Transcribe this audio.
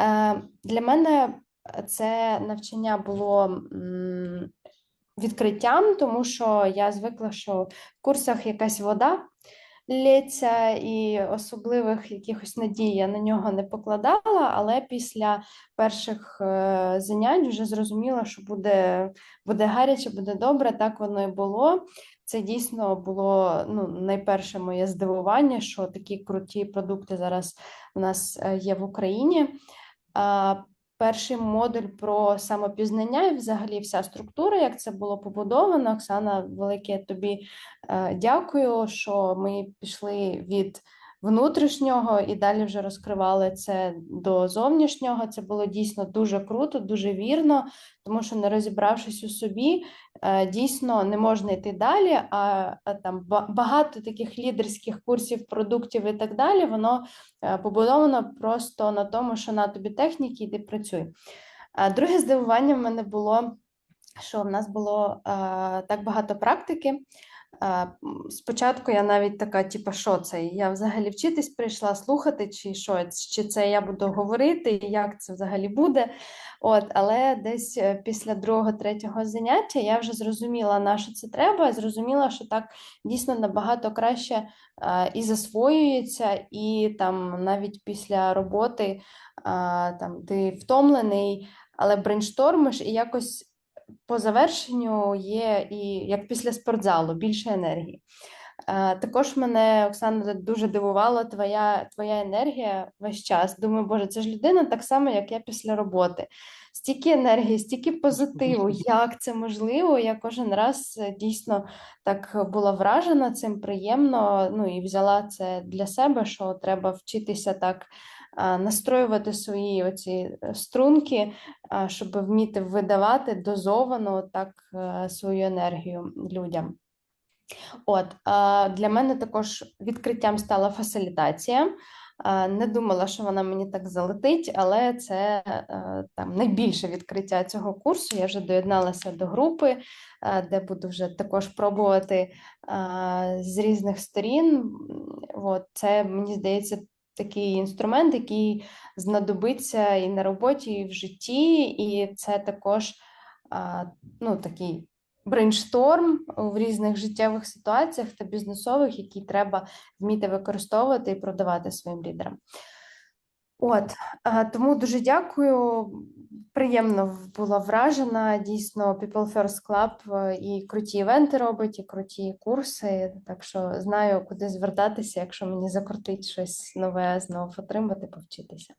Е, Для мене це навчання було відкриттям, тому що я звикла, що в курсах якась вода лється, і особливих якихось надій я на нього не покладала, але після перших е, занять вже зрозуміла, що буде, буде гаряче, буде добре. Так воно і було. Це дійсно було ну, найперше моє здивування, що такі круті продукти зараз у нас е, є в Україні. Перший модуль про самопізнання і взагалі вся структура, як це було побудовано. Оксана, велике тобі е, дякую, що ми пішли від внутрішнього і далі вже розкривали це до зовнішнього. Це було дійсно дуже круто, дуже вірно, тому що не розібравшись у собі, е, дійсно не можна йти далі. А там багато таких лідерських курсів, продуктів і так далі, воно е, побудовано просто на тому, що на тобі техніки, і ти працюй. Друге здивування в мене було, що в нас було так багато практики. Спочатку я навіть така, типу, що це? Я взагалі вчитись прийшла слухати, чи що, чи це я буду говорити, як це взагалі буде. От, Але десь е, після другого, третього заняття я вже зрозуміла, на що це треба, зрозуміла, що так дійсно набагато краще а, і засвоюється, і там навіть після роботи там, ти втомлений, але брейнштормиш і якось по завершенню є і як після спортзалу більше енергії. Е, також мене, Оксана, дуже дивувала твоя твоя енергія весь час. Думаю, Боже, це ж людина так само, як я після роботи. Стільки енергії, стільки позитиву, як це можливо. Я кожен раз е, дійсно так була вражена цим приємно. Ну і взяла це для себе, що треба вчитися так настроювати свої оці е, струнки, щоб вміти видавати дозовано так е, свою енергію людям. От Для мене також відкриттям стала фасилітація. Не думала, що вона мені так залетить, але це е, там найбільше відкриття цього курсу. Я вже доєдналася до групи, де буду вже також пробувати з різних сторін. От, Це мені здається такий інструмент, який знадобиться і на роботі, і в житті, і це також ну, такий брейншторм в різних життєвих ситуаціях та бізнесових, які треба вміти використовувати і продавати своїм лідерам. От тому дуже дякую. Приємно була вражена. Дійсно, People First Club е, і круті івенти робить, і круті курси. Так що знаю, куди звертатися, якщо мені закрутить щось нове, знову отримати, повчитися.